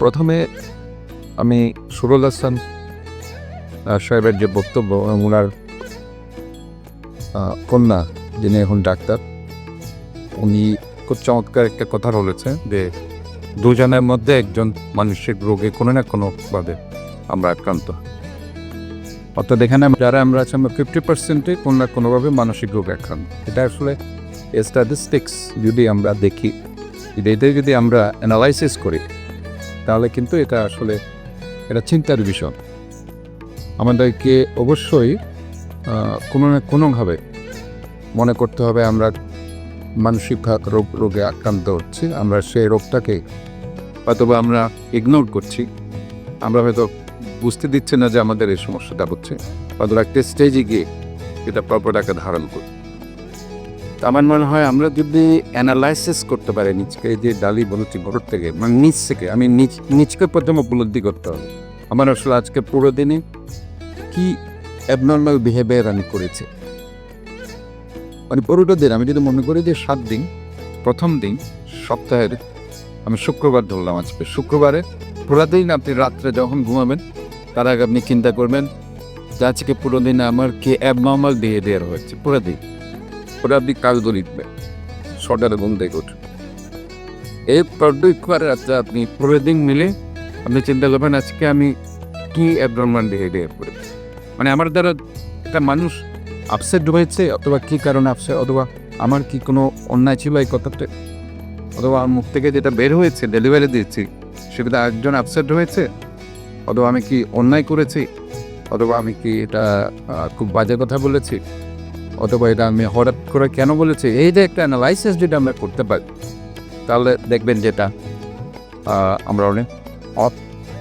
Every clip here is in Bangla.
প্রথমে আমি সুরুল হাসান সাহেবের যে বক্তব্য ওনার কন্যা, যিনি এখন ডাক্তার, উনি খুব চমৎকার একটা কথা বলেছে যে দুজনের মধ্যে একজন মানসিক রোগে কোনো না কোনোভাবে আমরা আক্রান্ত। অর্থাৎ এখানে যারা আমরা আছি, আমরা ফিফটি পার্সেন্টে কোনো না কোনোভাবে মানসিক রোগে আক্রান্ত। এটা আসলে স্ট্যাটিস্টিক্স যদি আমরা দেখি, এটাই যদি আমরা অ্যানালাইসিস করি তাহলে কিন্তু এটা আসলে, এটা চিন্তার বিষয়। আমাদেরকে অবশ্যই কোনো না কোনোভাবে মনে করতে হবে আমরা মানসিক রোগ, রোগে আক্রান্ত হচ্ছি, আমরা সেই রোগটাকে হয়তো আমরা ইগনোর করছি। আমরা হয়তো বুঝতে দিচ্ছে না যে আমাদের এই সমস্যাটা হচ্ছে। হয়তো একটা স্টেজে গিয়ে এটা প্রপারটাকে ধারণ করি তো আমার মনে হয় আমরা যদি অ্যানালাইসিস করতে পারি নিজকে যে ডালি বলেছি ঘর থেকে মানে নিজ থেকে, আমি নিজ নিজকে প্রথম উপলব্ধি করতে হবে। আমার আসলে আজকে পুরো দিনে কি অ্যাবনর্মাল বিহেভিয়ার আমি করেছি? মানে পুরোটা দিন আমি যদি মনে করি যে সাত দিন, প্রথম দিন, সপ্তাহের, আমি শুক্রবার ধরলাম আজকে। শুক্রবারে পুরো দিন আপনি রাত্রে যখন ঘুমাবেন, তার আগে আপনি চিন্তা করবেন যে আজকে পুরো দিন আমার কি অ্যাবনর্মাল বিহেভিয়ার হয়েছে, পুরো দিন। লিখবেন ছটার ঘুম থেকে উঠে এই পর্যবেক্ষণ রাত্রে আপনি পুরো দিন মিলে আপনি চিন্তা করবেন আজকে আমি কি অ্যাবনর্মাল বিহেভিয়ার করেছি মানে আমার দ্বারা একটা মানুষ আপসেট হয়েছে অথবা কি কারণে আপসেট অথবা আমার কি কোনো অন্যায় ছিল এই কথাতে, অথবা আমার মুখ থেকে যেটা বের হয়েছে ডেলিভারি দিয়েছি, সেটাতে একজন আপসেট হয়েছে, অথবা আমি কি অন্যায় করেছি, অথবা আমি কি এটা খুব বাজে কথা বলেছি অথবা এটা আমি হঠাৎ করে কেন বলেছি? এই যে একটা অ্যানালাইসিস যদি আমরা করতে পারি, তাহলে দেখবেন যেটা আমরা অনেক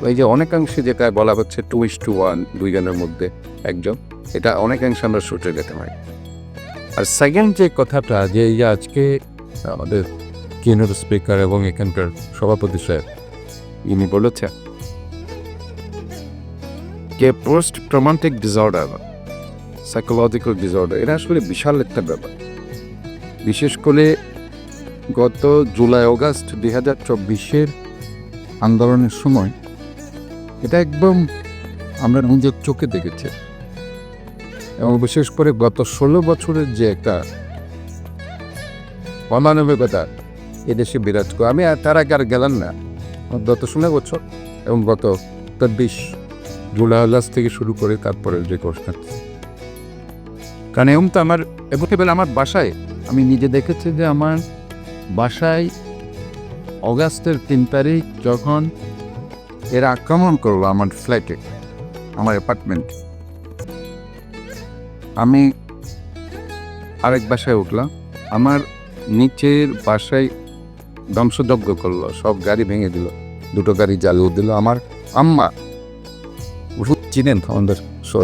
এই যে অনেকাংশে যেটা বলা হচ্ছে টু ইস টু ওয়ান দুইজনের মধ্যে একজন, এটা অনেকাংশে আমরা সূত্রে যেতে পারি আর সেকেন্ড যে কথাটা, যে এই যে আজকে আমাদের কিনোর স্পিকার এবং এখানকার সভাপতি স্যার, ইনি বলেছে যে post traumatic disorder psychological disorder এটা আসলে বিশাল একটা ব্যাপার। বিশেষ করে গত জুলাই, অগাস্ট দুই হাজার চব্বিশের আন্দোলনের সময় এটা একদম আমরা নিজের চোখে দেখেছি। এবং বিশেষ করে গত ষোলো বছরের যে একটা অমানবিকতা এদেশে বিরাজ করে, আমি তার আগে আর গেলাম না। গত ষোলো বছর এবং গত চব্বিশ জুলাই আগস্ট থেকে শুরু করে তারপরে যে কোর্সটা কারণ এরকম তো আমার এবং কেবল আমার বাসায়, আমি নিজে দেখেছি যে আমার বাসায় অগাস্টের তিন তারিখ যখন এরা আক্রমণ করল আমার ফ্ল্যাটে আমার অ্যাপার্টমেন্ট আমি আরেক বাসায় উঠলাম, আমার নিচের বাসায় ধ্বংসযজ্ঞ করল, সব গাড়ি ভেঙে দিল, দুটো গাড়ি জ্বালিয়ে দিল, আমার আম্মা, চিনেন আমাদের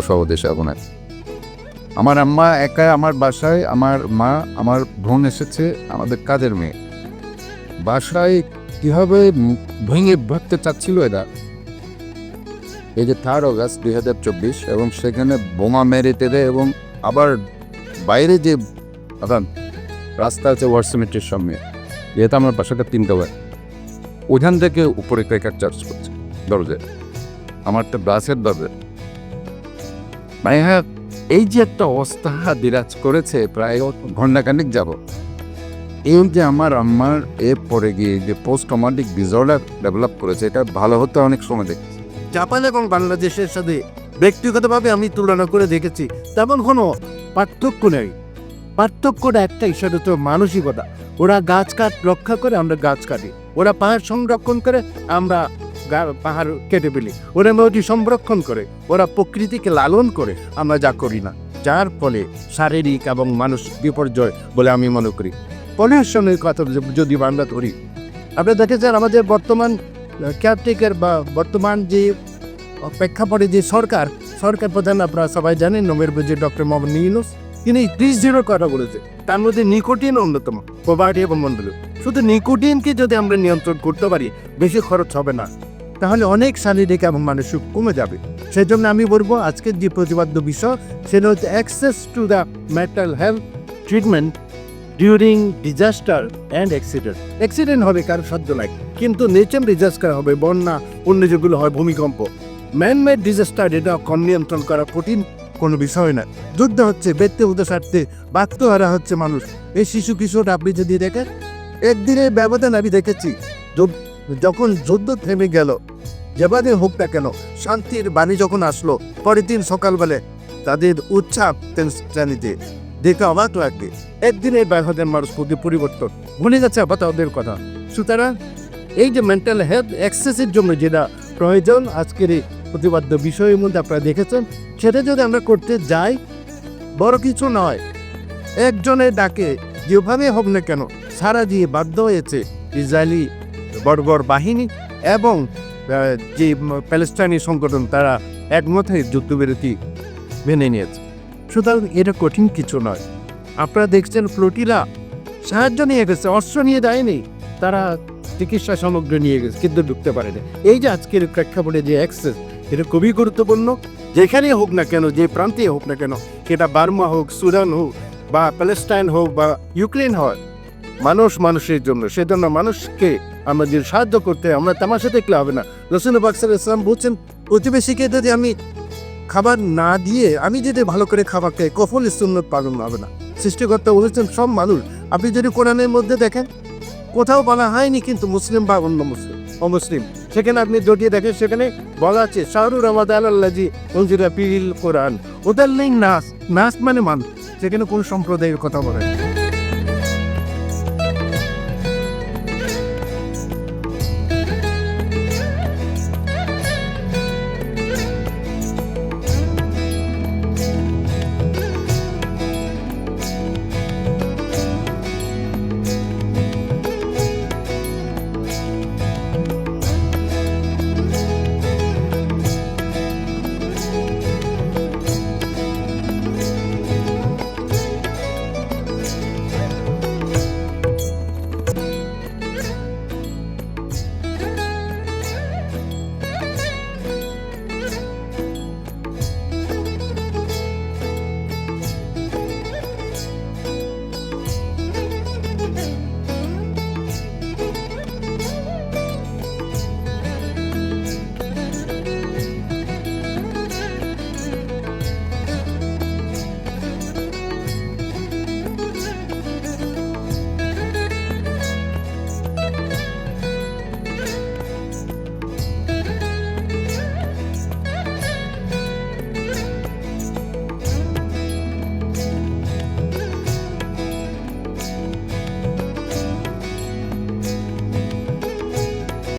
সহদেশ আপনার আমার আম্মা একা আমার বাসায়, আমার মা, আমার বোন এসেছে, আমাদের কাজের মেয়ে। বাসায় কীভাবে ভেঙে ভাবতে চাচ্ছিল এরা? এই যে থার্ড অগাস্ট দুই হাজার চব্বিশ এবং সেখানে বোমা মেরে টেরে এবং আবার বাইরে যে রাস্তা আছে ওয়ার্সিমেন্টের সামনে, যেহেতু আমার বাসাটা তিনটা হয় ওখান থেকে উপরে ক্রেকার চার্জ করছে দরজায়। আমার তো বাসের দরজা মানে হ্যাঁ এই যে একটা অবস্থা বিরাজ করেছে, প্রায় ঘন্টাখানিক যাব। এই যে আমার আম্মার এ পরে গিয়ে যে পোস্ট ট্রমাটিক ডিসঅর্ডার ডেভেলপ করেছে, এটা ভালো হতে অনেক সময় দেখছি জাপান এবং বাংলাদেশের সাথে ব্যক্তিগতভাবে আমি তুলনা করে দেখেছি, তেমন কোনো পার্থক্য নেই। পার্থক্যটা একটাই, সেটা তো মানসিকতা। ওরা গাছ কাট রক্ষা করে, আমরা গাছ কাটি। ওরা পাহাড় সংরক্ষণ করে, আমরা পাহাড় কেটে ফেলি। ওরা নদী সংরক্ষণ করে, ওরা প্রকৃতিকে লালন করে, আমরা যা করি না। যার ফলে শারীরিক এবং মানসিক বিপর্যয় বলে আমি মনে করি। পলিউশনের কথা যদি আমরা ধরি আপনারা দেখেছেন আমাদের বর্তমান কেয়ারটেকার বা বর্তমান যে প্রেক্ষাপটে যে সরকার সরকার প্রধান আপনারা সবাই জানেন, নোবেল বুঝে ডক্টর মোহাম্মদ ইউনুস, তিনি ত্রিশ জিরোর কথা বলেছে। তার মধ্যে নিকোটিন অন্যতম প্রবাহটি এবং মন্ডল। শুধু নিকোটিনকে যদি আমরা নিয়ন্ত্রণ করতে পারি, বেশি খরচ হবে না। তাহলে অনেক শারীরিক এবং মানসিক কমে যাবে। সেই জন্য আমি বলব, আজকের যে প্রতিপাদ্য বিষয়, সেটা হচ্ছে access to the mental health treatment during disaster and accident accident হবে কারও সাধ্য নাই, কিন্তু নেচার ডিজাস্টার হবে, বন্যা, অন্য যেগুলো হয়, ভূমিকম্প। ম্যানমেড ডিজাস্টার এটা কম নিয়ন্ত্রণ করা কঠিন, কোনো বিষয় না। যুদ্ধ হচ্ছে ব্যক্তি হতে স্বার্থে বাক্যহারা হচ্ছে মানুষ। এই শিশু কিশোর আপনি যদি দেখেন, একদিনের ব্যবধান আমি দেখেছি যখন যুদ্ধ থেমে গেল যেভাবে হোক না কেন, শান্তির বাণী যখন আসলো, পরের দিন সকালবেলা তাদের উচ্ছাপ শ্রেণীতে। দেখে অবাক লাগবে একদিনের ব্যবধান মানুষ প্রতি পরিবর্তন। ভুলে যাচ্ছে আবার তাদের কথা। সুতরাং এই যে মেন্টাল হেলথ অ্যাক্সেসের জন্য যেটা প্রয়োজন, আজকের এই প্রতিবাদ্য বিষয়ের মধ্যে আপনারা দেখেছেন, সেটা যদি আমরা করতে যাই, বড় কিছু নয়। একজনের ডাকে যেভাবে হোক না কেন, সারা দিয়ে বাধ্য হয়েছে, ইসরায়েলি বর্বর বাহিনী এবং যে প্যালেস্টাইনি সংগঠন, তারা একমত হয়ে যুদ্ধবিরতি মেনে নিয়েছে। সুতরাং এটা কঠিন কিছু নয়। আপনারা দেখছেন ফ্লোটিলা সাহায্য নিয়ে গেছে, অস্ত্র নিয়ে দেয়নি তারা চিকিৎসা সামগ্রী নিয়ে গেছে, কিন্তু ঢুকতে পারেনি। এই যে আজকের প্রেক্ষাপটে যে অ্যাক্সেস, এটা খুবই গুরুত্বপূর্ণ। যেখানে হোক না কেন, যে প্রান্তে হোক না কেন, সেটা বার্মা হোক, সুদান হোক, বা প্যালেস্টাইন হোক, বা ইউক্রেন হয়, মানুষ মানুষের জন্য, সেজন্য মানুষকে আমরা যে সাহায্য করতে, আমরা তামাশা দেখলে হবে না। রসুল বাকসাল ইসলাম বলছেন, প্রতিবেশীকে যদি আমি খাবার না দিয়ে, আমি যদি ভালো করে খাবার খাই, কফল সুন্নত পালন হবে না। সৃষ্টিকর্তা বলেছেন, সব মানুষ, আপনি যদি কোরআনের মধ্যে দেখেন, কোথাও বলা হয়নি কিন্তু মুসলিম বা অন্য মুসলিম, অমুসলিম। সেখানে আপনি জটিয়ে দেখেন, সেখানে বলা আছে, শাহরুর আল্লাজি মঞ্জুরা পিল কোরআন। ওদের নেই নাচ নাচ মানে মানুষ। সেখানে কোন সম্প্রদায়ের কথা বলে।